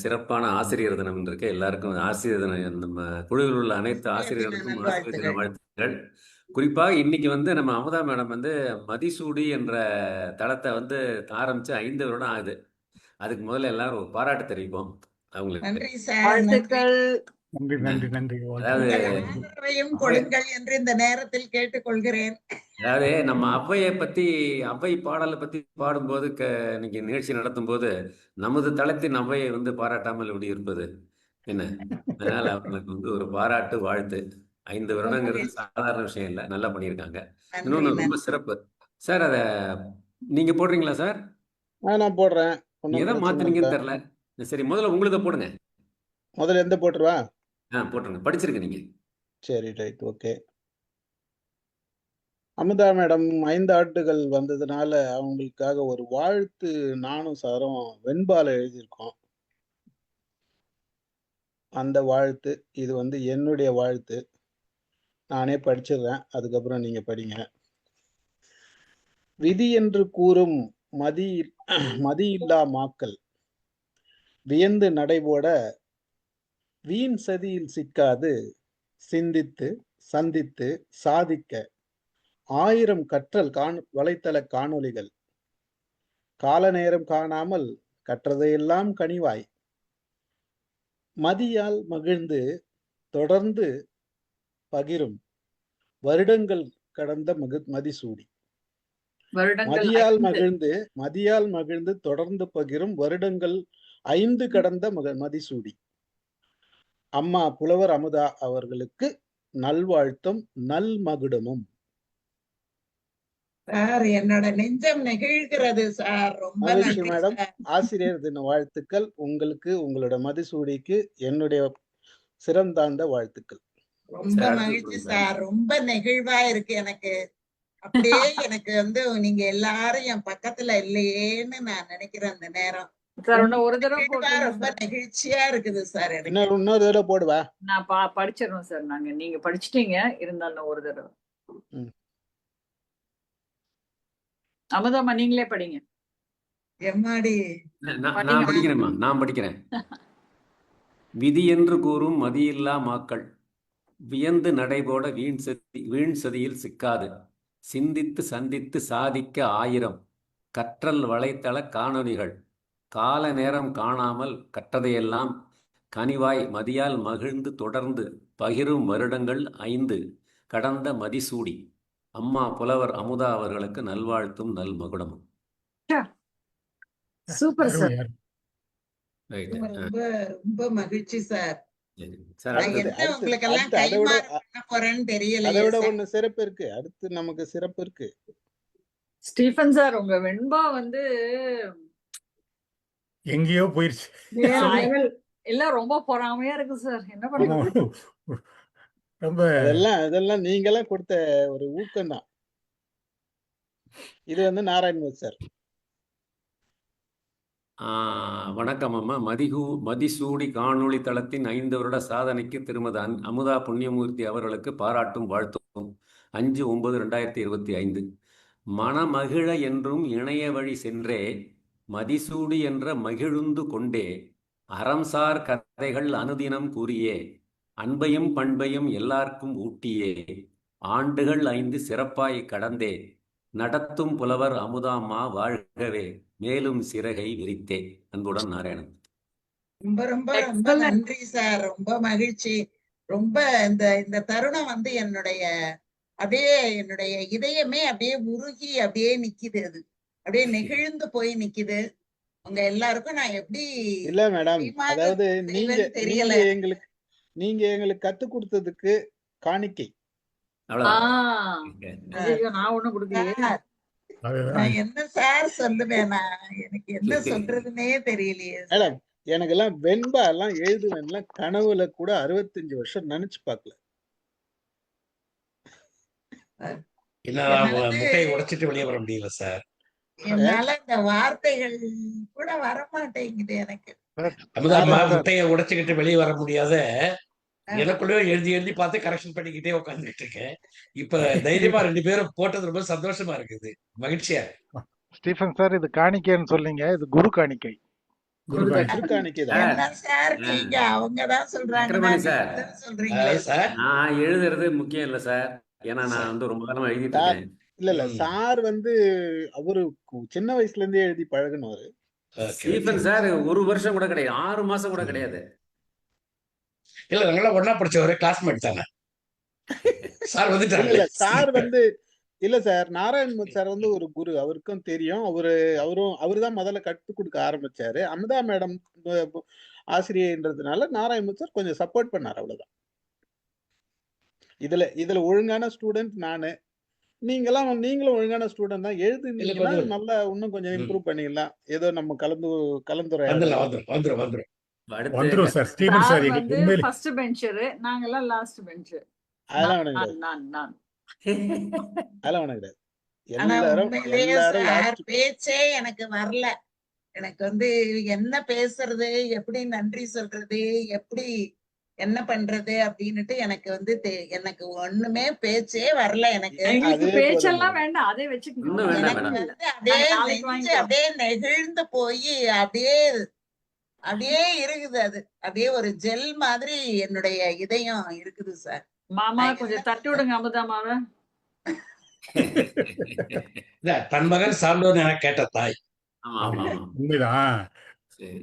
சிறப்பான ஆசிரியர் தினம் இருக்கு எல்லாருக்கும் ஆசிரியர் தினம் நம்ம குழுவில் உள்ள அனைத்து ஆசிரியர்களுக்கும் ஆசிரியர் தின வாழ்த்துக்கள். குறிப்பாக இன்னைக்கு வந்து நம்ம அமுதா மேடம் வந்து மதிசூடி என்ற தளத்தை வந்து ஆரம்பிச்சு ஐந்து வருடம் ஆகுது. அதுக்கு முதல்ல எல்லாரும் ஒரு பாராட்டு தெரிவிப்போம் அவங்களுக்கு. நன்றி நன்றி. நன்றி கொடுங்கள் என்று இந்த நேரத்தில் கேட்டுக்கொள்கிறேன். அதாவது நம்ம ஔவையை பத்தி ஔவை பாடலை பத்தி பாடும்போது க இன்னைக்கு நிகழ்ச்சி நடத்தும் போது நமது தளத்தின் ஔவையை வந்து பாராட்டாமல் இப்படி இருப்பது. என்ன? அதனால அவங்களுக்கு வந்து ஒரு பாராட்டு வாழ்த்து. ஐந்து வருடங்கிறது சாதாரண விஷயம் இல்லை. நல்லா பண்ணியிருக்காங்க. இன்னொன்று நன்றி. ரொம்ப சிறப்பு. சார் அத நீங்க போடுறீங்களா சார்? நான் போடுறேன். எதை மாத்துனீங்கன்னு. தெரியல. சரி முதல்ல உங்களுக்கு போடுங்க. முதல்ல எந்த போட்டுருவா? ஆ போட்டுருங்க. படிச்சிருக்க நீங்க. சரி ரைட் ஓகே. அமுதா மேடம் ஐந்து ஆண்டுகள் வந்ததுனால அவங்களுக்காக ஒரு வாழ்த்து நானும் சாரும் வெண்பால எழுதியிருக்கோம். அந்த வாழ்த்து இது வந்து என்னுடைய வாழ்த்து. நானே படிச்சிடுறேன் அதுக்கப்புறம் நீங்க படிங்க. விதி என்று கூறும் மதி மதியில்லா மாக்கள். வியந்து நடைபோட வீண் சதியில் சிக்காது சிந்தித்து சந்தித்து சாதிக்க. ஆயிரம் கற்றல் காண் வலைத்தள காணொளிகள். கால நேரம் காணாமல் கற்றதையெல்லாம் கனிவாய். மதியால் மகிழ்ந்து தொடர்ந்து பகிரும். வருடங்கள் கடந்த மகு மதிசூடி. மதியால். மகிழ்ந்து மதியால் மகிழ்ந்து தொடர்ந்து பகிரும் வருடங்கள் ஐந்து கடந்த மக மதிசூடி. அம்மா புலவர் அமுதா அவர்களுக்கு நல்வாழ்த்தும் நல் மகுடமும் சார் என்னோட நெஞ்சம் நெகிழ்கிறது சார். ரொம்ப நன்றி மேடம். சார். ஆசிரியர் தின வாழ்த்துக்கள். உங்களுக்கு உங்களோட மதிசூடிக்கு என்னுடைய சிறந்தாழ்ந்த வாழ்த்துக்கள். ரொம்ப மகிழ்ச்சி சார். ரொம்ப நெகிழ்வா இருக்கு எனக்கு. அப்படியே எனக்கு வந்து நீங்க எல்லாரும் என் பக்கத்துல இல்லையேன்னு நான் நினைக்கிறேன் அந்த நேரம். சார் இன்னும் ஒரு தடவை நெகிழ்வா போடுறீங்க ரொம்ப சார். நெகிழ்ச்சியா இருக்குது சார் எனக்கு. இன்னொரு இன்னொரு தடவை போடுவா? நான் பா படிச்சிடறோம் சார் நாங்க. நீங்க படிச்சிட்டீங்க இருந்தாலும் ஒரு தடவை. ம். அமுதாமா நீங்களே படிங்க. எம்மாடி? நான் படிக்கிறேன். விதி என்று கூறும் மதியில்லா மாக்கள். வியந்து நடைபோட வீண் சதி வீண் சதியில் சிக்காது. சிந்தித்து சந்தித்து சாதிக்க ஆயிரம். கற்றல் வலைத்தள காணொளிகள் கால நேரம் காணாமல் கற்றதையெல்லாம் கனிவாய் மதியால் மகிழ்ந்து தொடர்ந்து பகிரும் வருடங்கள் ஐந்து. கடந்த மதிசூடி. அம்மா புலவர் அமுதா அவர்களுக்கு நல்வாழ்த்தும் நல் மகுடமும். Super sir. ரொம்ப ரொம்ப மகிழ்ச்சி சார். சிறப்பு இருக்கு. அடுத்து நமக்கு சிறப்பு இருக்கு. ஸ்டீஃபன் சார் உங்க வெண்பா வந்து எங்கேயோ போயிருச்சு. எல்லாம் ரொம்ப பொறாமையா இருக்கு சார். என்ன பண்ணுறது ரொம்ப இதெல்லாம் இதெல்லாம் நீங்கெல்லாம் கொடுத்த ஒரு ஊக்கம் தான் இது வந்து நாராயணமூர்த்தி சார். ஆ, வணக்கம் அம்மா. மதிகு மதிசூடி காணொளி தளத்தின் ஐந்து வருட சாதனைக்கு திருமதி அமுதா புண்ணியமூர்த்தி அவர்களுக்கு பாராட்டும் வாழ்த்தும். அஞ்சு ஒன்பது ரெண்டாயிரத்தி இருபத்தி ஐந்து. மனமகிழ என்றும் இணைய வழி சென்றே மதிசூடி என்ற மகிழுந்து கொண்டே அறம்சார் கதைகள் அனுதினம் கூறியே அன்பையும் பண்பையும் எல்லார்க்கும் ஊட்டியே ஆண்டுகள் ஐந்து சிறப்பாய் கடந்தே நடத்தும் புலவர் அமுதாம்மா வாழ்கவே மேலும் சிறகை விரித்தே. அன்புடன் நாராயணன். ரொம்ப ரொம்ப ரொம்ப. நன்றி சார். ரொம்ப மகிழ்ச்சி. ரொம்ப இந்த இந்த தருணம் வந்து என்னுடைய அப்படியே என்னுடைய இதயமே அப்படியே உருகி அப்படியே நிக்குது அது. அப்படியே நெகிழ்ந்து போய் நிக்குது. உங்க எல்லாருக்கும் நான் எப்படி இல்ல மேடம் அதாவது நீங்க தெரியல. எங்களுக்கு நீங்க எங்களுக்கு கத்து கொடுத்ததுக்கு காணிக்கை. நான் ஒண்ணும் என்ன சார் சொல்லுவேன்? எனக்கு என்ன சொல்றதுன்னே தெரியலையே. மேடம் எனக்கு எல்லாம் வெண்பா எல்லாம் எழுதுவேன்லாம் கனவுல கூட அறுபத்தஞ்சு வருஷம் நினைச்சு என்னால வந்து- முட்டையை உடைச்சிட்டு வெளியே வர முடியல சார். என்னால இந்த வார்த்தைகள் கூட வர மாட்டேங்குது எனக்கு. அமுதாம்மா சார். முட்டையை உடைச்சுக்கிட்டு வெளியே வர முடியாத எனக்குள்ளேயே எழுதி எழுதி பார்த்து கரெக்ஷன் பண்ணிக்கிட்டே உட்காந்துட்டு இருக்கேன். இப்ப தைரியமா ரெண்டு பேரும் போட்டது ரொம்ப சந்தோஷமா இருக்குது. மகிழ்ச்சியா. ஸ்டீஃபன் சார் இது காணிக்கைன்னு சொன்னீங்க இது குரு காணிக்கை. சொல்றாங்க. நான் எழுதுறது முக்கியம் இல்லை சார். ஏன்னா நான் வந்து ரொம்ப காலமா எழுதிட்டு. இருக்கேன். இல்ல இல்ல. சார் வந்து அவரு சின்ன வயசுல இருந்தே எழுதி பழகுனவரு. ஸ்டீஃபன். சார் ஒரு வருஷம் கூட கிடையாது. ஆறு மாசம் கூட கிடையாது. இல்ல நாங்களாம் ஒண்ணா படிச்ச ஒரு கிளாஸ்மேட் தானே. சார் வந்துட்டாங்க இல்ல சார் வந்து இல்ல சார். நாராயண் சார் வந்து ஒரு குரு. அவருக்கும் தெரியும். அவரு அவரும் அவருதான் முதல்ல கத்து கொடுக்க ஆரம்பிச்சாரு. அமுதா மேடம் ஆசிரியன்றதுனால நாராயண் சார் கொஞ்சம் சப்போர்ட் பண்ணாரு அவ்வளவுதான். இதுல இதுல ஒழுங்கான ஸ்டூடெண்ட் நானு. நீங்களாம் நீங்களும் ஒழுங்கான ஸ்டூடெண்ட் தான். எழுதுனீங்கன்னா நல்லா இன்னும் கொஞ்சம். இம்ப்ரூவ் பண்ணிடலாம். ஏதோ நம்ம கலந்து கலந்துரையாடலாம். வந்துடும் வந்துடும் வந்துடும் சார். ஸ்டீபன் சார் எங்களுக்கு ஃபர்ஸ்ட் பெஞ்சரு நாங்கெல்லாம் லாஸ்ட் பெஞ்சு அதெல்லாம் வேணும் நான் நான் அதெல்லாம் வேணும் கிடையாது. எல்லாரும் பேச்சே எனக்கு வரல. எனக்கு வந்து என்ன பேசுறது எப்படி நன்றி சொல்றது எப்படி என்ன பண்றது அப்படின்னுட்டு எனக்கு வந்து எனக்கு ஒண்ணுமே பேச்சே வரல எனக்கு. அதே பேச்செல்லாம். வேண்டாம் அதே வச்சுக்கணும். அப்படியே நெகிழ்ந்து போய் அப்படியே அப்படியே இருக்குது அது. அப்படியே ஒரு ஜெல் மாதிரி என்னுடைய இதயம் இருக்குது சார். மாமா கொஞ்சம் தட்டி விடுங்க அமுதாமாவை. தன் மகன் சார்ந்தோன்னு கேட்ட தாய். ஆமா ஆமா ஆமா. உண்மைதான். சரி.